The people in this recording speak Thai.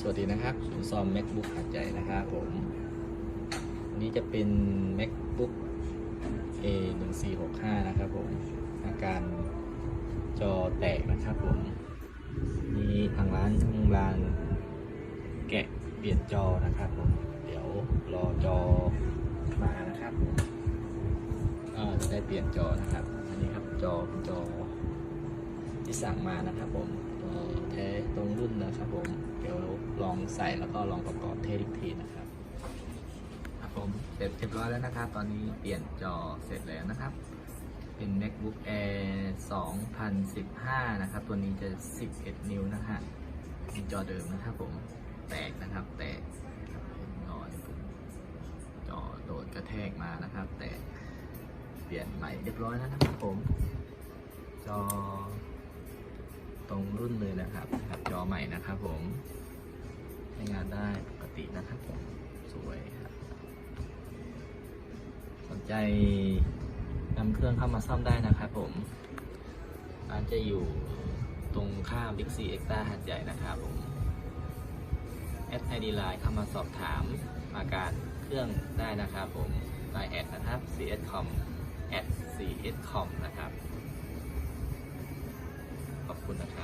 สวัสดีนะครับศูนย์ซ่อม macbook หัดใหญ่นะครับผมอันนี้จะเป็น macbook a 1 4 6 5นะครับผม อาการจอแตกนะครับผม มีทางร้านทางร้านแกะเปลี่ยนจอนะครับผม เดี๋ยวรอจอมานะครับผมจะได้เปลี่ยนจอนะครับ อันนี้ครับจอเป็นจอที่สั่งมานะครับผมแท้ตรงรุ่นนะครับผม ใส่แล้วก็ลองประกอบเทสอีกทีนะครับครับผมเสร็จเรียบร้อยแล้วนะครับ ตอนนี้เปลี่ยนจอเสร็จแล้วนะครับ เป็น macbook air 2015 นะครับ ตัวนี้จะ 11 นิ้วนะฮะเป็นจอเดิมนะครับผมแตกนะครับแตกเห็นอยจอโดนกระแทกมานะครับ แต่เปลี่ยนใหม่เรียบร้อยแล้วนะครับผม จอตรงรุ่นเลยนะครับ จอใหม่นะครับผม ตินะครับผมสวยครับสนใจนำเครื่องเข้ามาซ่อมได้นะครับผมร้านจะอยู่ตรงข้ามบิ๊กซีเอ็กซ์ต้าหัดใหญ่นะครับผมแอดไอดีไลน์เข้ามาสอบถามอาการเครื่องได้นะครับผมไลน์แอดนะครับ cscom at cscom นะครับ ขอบคุณนะครับ